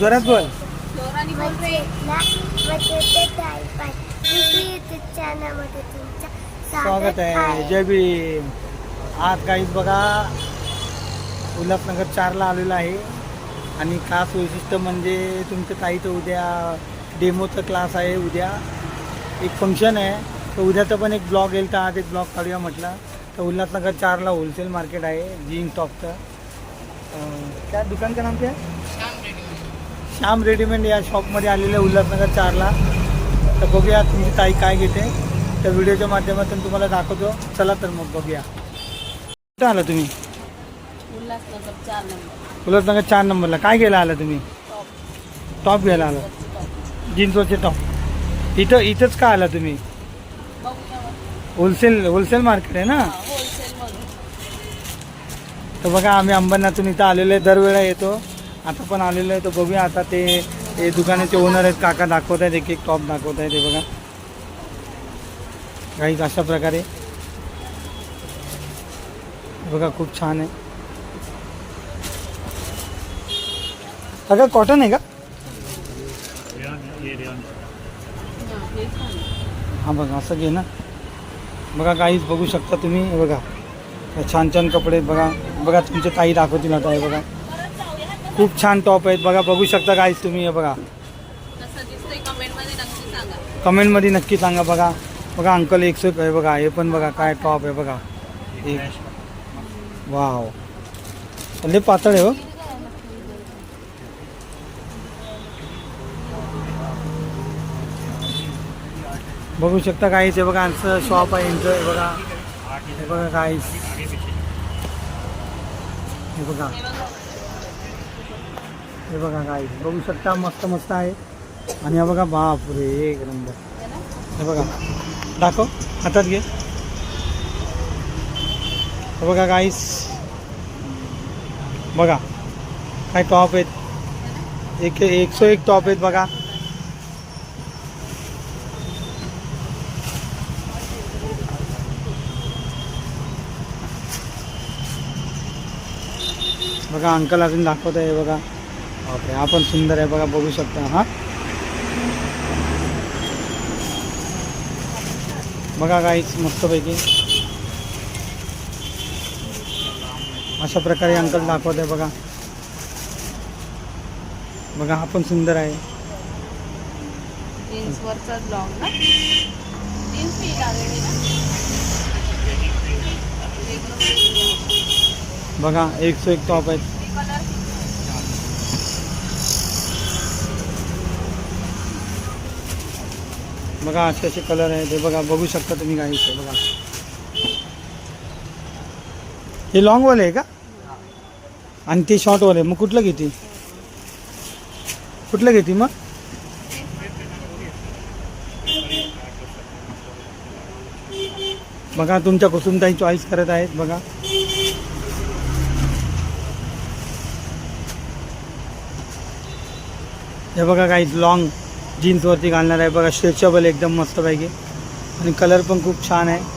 जोरात बोल. स्वागत आहे. जय भीम. आज काहीच बघा उल्हासनगर चारला आलेलो आहे. आणि खास वैशिष्ट्य म्हणजे तुमच्या ताईचं उद्या डेमोचं क्लास आहे उद्या. एक फंक्शन आहे. तर उद्याचा पण एक ब्लॉग येईल तर आज एक ब्लॉग काढूया म्हटलं. तर उल्हासनगर चारला होलसेल मार्केट आहे जीन टॉपचं. अं, क्या दुकान का नाम क्या? श्याम रेडीमेड या शॉपमध्ये आलेलं आहे उल्हासनगर चारला. तर बघूया तुमची ताई काय घेते. त्या व्हिडिओच्या माध्यमातून तुम्हाला दाखवतो. चला तर मग बघूया. कुठं आला तुम्ही? उल्हासनगर चार नंबर. उल्हासनगर चार नंबरला. काय घ्यायला आला तुम्ही? टॉप टॉप घ्यायला आला. जीन्सवरचे टॉप इथं इथंच का आला तुम्ही? होलसेल होलसेल मार्केट आहे ना? तर बघा आम्ही अंबरनाथून इथं आलेलो आहे. दरवेळा येतो. आता पण आलेलं आहे तर बघूया आता ते हे दुकानाचे ओनर आहेत काका दाखवत आहेत एक एक टॉप दाखवत आहेत ते बघा. काही अशा प्रकारे. बघा खूप छान आहे. अगं कॉटन आहे का? हा, हां बघा असं घे ना. बघा काहीच बघू शकता तुम्ही. हे बघा. छान छान कपडे बघा. बघा तुमचे ताई दाखवतील आता हे बघा. खूप छान टॉप आहेत. बघा बघू शकता काहीच तुम्ही हे बघा. कमेंटमध्ये नक्की सांगा. सांगा बघा. बघा अंकल एकशे आहे बघा. हे पण बघा काय टॉप आहे बघा. एक वाव लय पातळ आहे हो. बघू शकता काहीच आहे बघा आमचं शॉप आहे यांचं हे बघा हे बघा. काहीच हे बघा. हे बघा बघू शकता मस्त मस्त आहे. आणि हा बघा बापरे, एक नंबर हे बघा. घे. हे काय टॉप आहेत. एक, एकशे एक टॉप आहेत बघा. बघा अंकल अजून दाखवत आहे बापरे हा पण सुंदर आहे बघा बघू शकता हा. बघा काहीच मस्तपैकी. अशा प्रकारे अंकल दाखवत आहे बघा. बघा हा पण सुंदर आहे. बघा एक सो एक टॉप आहेत. बघा असे असे कलर आहेत ते बघा बघू शकता तुम्ही काय इथे बघा. हे लॉंगवाले आहे का? आणि ते शॉर्टवाले मग कुठलं घेते? कुठलं घेते मग? बघा तुमच्या कुसुमताई चॉईस करत आहेत बघा. हे बघा काही लॉंग जीन्सवरती घालणार आहे. बघा स्ट्रेचेबल एकदम मस्तपैकी. आणि कलर पण खूप छान आहे.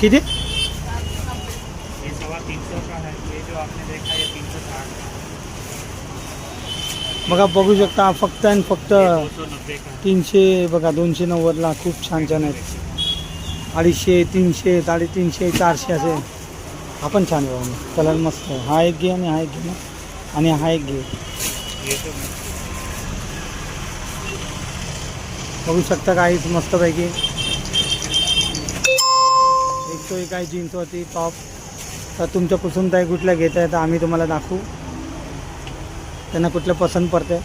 किती? बघा बघू शकता फक्त आणि फक्त तीनशे बघा दोनशे नव्वदला खूप छान छान आहेत. अडीचशे तीनशे साडेतीनशे चारशे असे. आपण छान आहे कलर मस्त आहे. हा एक घे आणि हा एक घे ना. आणि हा एक घे. बघू शकता काहीच मस्तपैकी. एक तो एक आहे जीन्स होती टॉप तर तुमच्या पसंत आहे कुठल्या घेत आहे तर आम्ही तुम्हाला दाखवू. त्यांना कुठलं पसंत पडते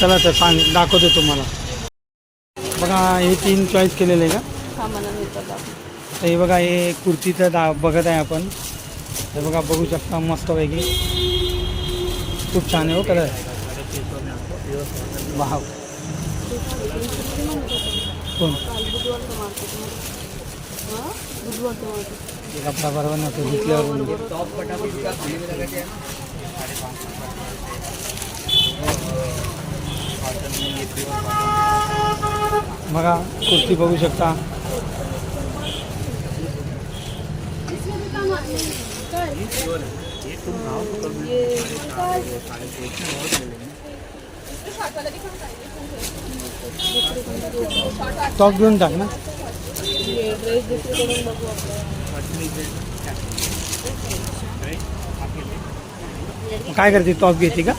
चला तर सांग दाखवतो तुम्हाला. बघा हे तीन चॉईस केलेले आहे का? हा. तर हे बघा हे कुर्तीचं दा बघत आहे आपण. हे बघा बघू शकता मस्तपैकी. खूप छान आहे हो कलर वाव. कोण? कपडा बरोबर नव्हतं घेतल्यावर बघा कुस्ती बघू शकता. टॉप घेऊन टाक ना. काय करते? टॉप घेते का?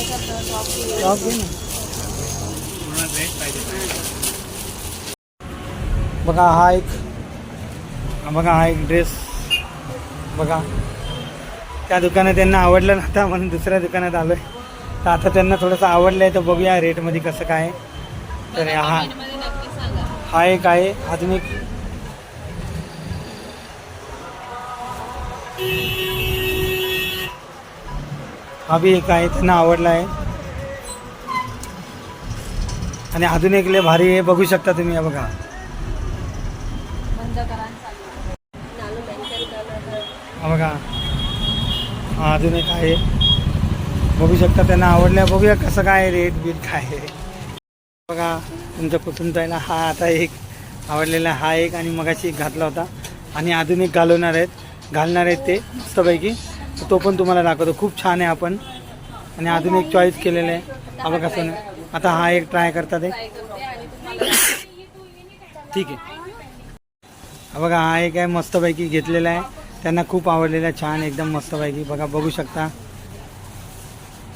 काय बघा हा एक बघा हा एक ड्रेस बघा. त्या दुकानात त्यांना आवडलं नव्हता म्हणून दुसऱ्या दुकानात आलो आहे तर आता त्यांना थोडंसं आवडलं आहे तर बघूया रेटमध्ये कसं काय. तर हा हा एक आहे. अजून एक हा एक आहे त्यांना आवडला आहे. आणि अजून एक लय भारी आहे बघू शकता तुम्ही हे बघा. हा बघा. हा अजून एक आहे. बघू शकता त्यांना आवडल्या बघूया कसं काय रेट बीट काय आहे. बघा तुमच्या आहे ना हा आता एक आवडलेला हा एक आणि मगाशी एक घातला होता. आणि अजून एक घालवणार आहेत घालणार आहेत ते मस्तपैकी. तो पण तुम्हाला दाखवतो. खूप छान आहे आपण. आणि अजून एक चॉईस केलेलं आहे. आपण कसं सोनं आता हा एक ट्राय करतात ते. ठीक आहे. बघा हा एक आहे मस्तपैकी घेतलेला आहे. त्यांना खूप आवडलेला आहे. छान एकदम मस्तपैकी. बघा बघू शकता.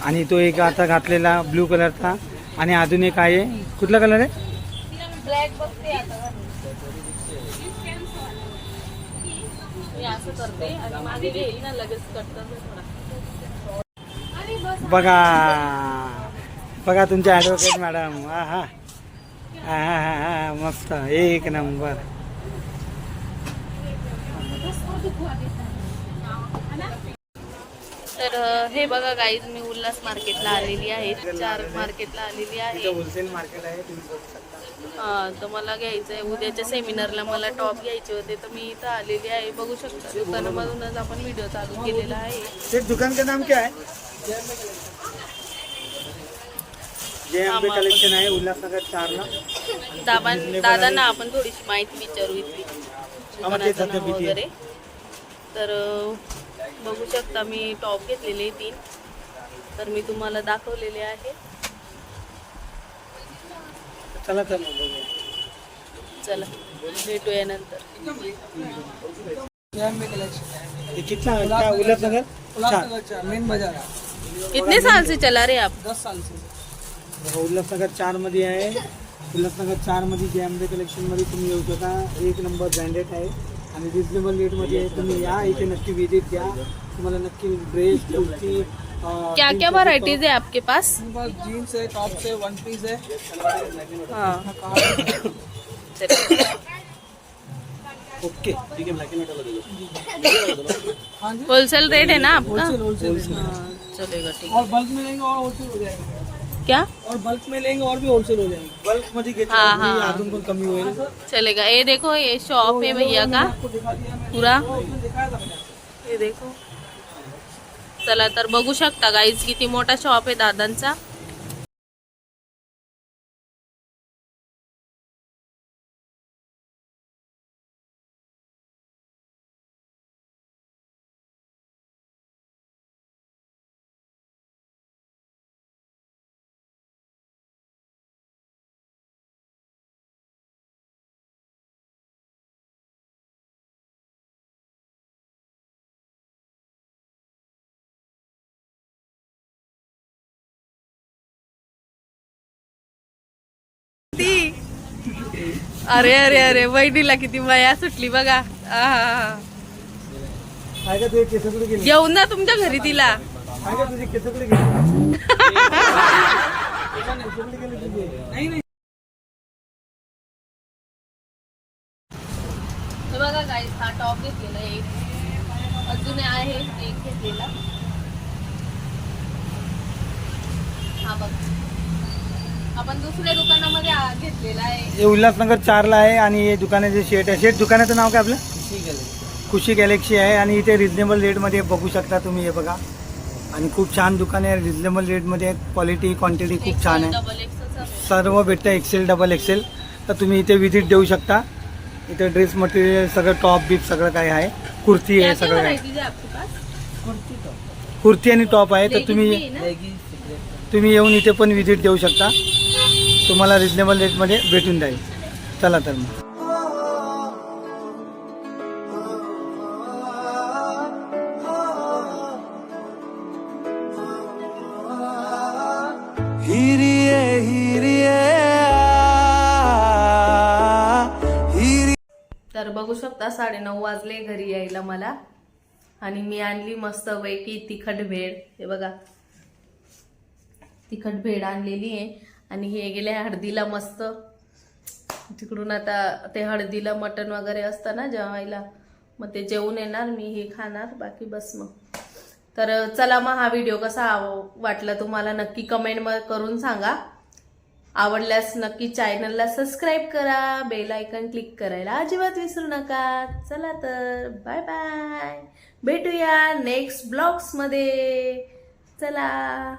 आणि तो एक आता घातलेला ब्लू कलरचा आणि अजून एक आहे. कुठला कलर आहे ब्लॅक बघते आता मी असं करते आणि मागे घेईल ना लगेच कट करते थोडा अरे बस बघा. बघा तुमचे ॲडव्होकेट मॅडम हा हा हा हा हा हा मस्त. एक नंबर. तर हे बघा गाईज मी उल्हास मार्केटला आलेली आहे. चार मार्केटला आलेली आहे. होलसेल मार्केट आहे तुम्ही बघू शकता. तर मला घ्यायचं आहे उद्याच्या सेमिनारला मला टॉप घ्यायचे होते तर मी इथं आलेली आहे. बघू शकता दुकानामधूनच आपण व्हिडिओ चालू केलेला आहे. दुकान का नाम क्या? है हाँ, एम कलेक्शन आहे उल्हासनगर चारला दादा दादांना आपण थोडीशी माहिती विचारू इथली आहे. वगैरे. तर बघू शकता मी टॉप घेतलेले तीन. तर मी तुम्हाला दाखवलेले आहे. चला चला बघूया. चला भेटूया नंतर. ये कितना क्या चार मेन बाजार कितने साल से चला रहे आप? दस साल से. उल्हासनगर चारमध्ये आहे. उल्हासनगर चारमध्ये जे एम कलेक्शनमध्ये तुम्ही येऊ शकता. एक नंबर ब्रँडेड आहे. आणि रिजनेबल रेटमध्ये आहे. तुम्ही या. इथे नक्की विजिट द्या तुम्हाला नक्की ड्रेस कुर्ती क्या क्या वैरायटीज है आपके पास? बस जीन्स है टॉप्स है वन पीस है। हाँ। चलिए ओके हाँ जी। होलसेल रेट है ना आपका? होलसेल होलसेल हाँ, चलेगा ठीक और बल्क में लेंगे और होलसेल हो जाएगा। क्या? और बल्क में लेंगे और भी होलसेल हो जाएगा। बल्क घेतलं हाँ, हाँ. पण कमी चलेगा ये देखो ये शॉप है भैया का। पूरा? मैंने हे देखो। चला तर बघू शकता गाईज किती मोठा शॉप आहे दादांचा. अरे अरे अरे वहिनीला किती माया सुटली बघा. येऊन ना तुमच्या घरी तिला. बघा गाईज हा टॉप घेतलेला एक अजून आहे एक घेतलेला. हा बघ. आपण दुसऱ्या दुकानामध्ये आ- घेतलेला आहे. हे उल्हासनगर चारला आहे आणि हे दुकानाचे शेट आहे शेट दुकानाचं नाव काय आपलं? खुशी गॅलेक्सी आहे आणि इथे रिजनेबल रेटमध्ये बघू शकता तुम्ही हे बघा. आणि खूप छान दुकान आहे रिजनेबल रेटमध्ये क्वालिटी क्वांटिटी खूप छान आहे. डबल सर्व भेटतं एक्सेल डबल एक्सेल तर तुम्ही इथे विजिट देऊ शकता. इथं ड्रेस मटेरियल सगळं टॉप बीप सगळं काय आहे. कुर्ती आहे सगळं काय कुर्ती आणि टॉप आहे. तर तुम्ही तुम्ही येऊन इथे पण विजिट देऊ शकता. तुम्हाला रिजनेबल रेटमध्ये भेटून जाईल. चला तर मग. हिरिये हिरिये हिरी तर बघू शकता साडेनऊ वाजले घरी यायला मला. आणि मी आणली मस्त पैकी तिखट भेळ. हे बघा. तिखट भेळ आणलेली आहे. आणि हे गेले हळदीला मस्त. तिकडून आता ते हळदीला मटण वगैरे असतं ना जेवायला मग ते जेवून येणार मी हे खाणार बाकी बस मग. तर चला मग हा व्हिडिओ कसा आव- वाटला तुम्हाला नक्की कमेंट करून सांगा. आवडल्यास नक्की चॅनलला सबस्क्राईब करा बेल आयकन क्लिक करायला अजिबात विसरू नका. चला तर बाय बाय भेटूया नेक्स्ट ब्लॉग्समध्ये चला.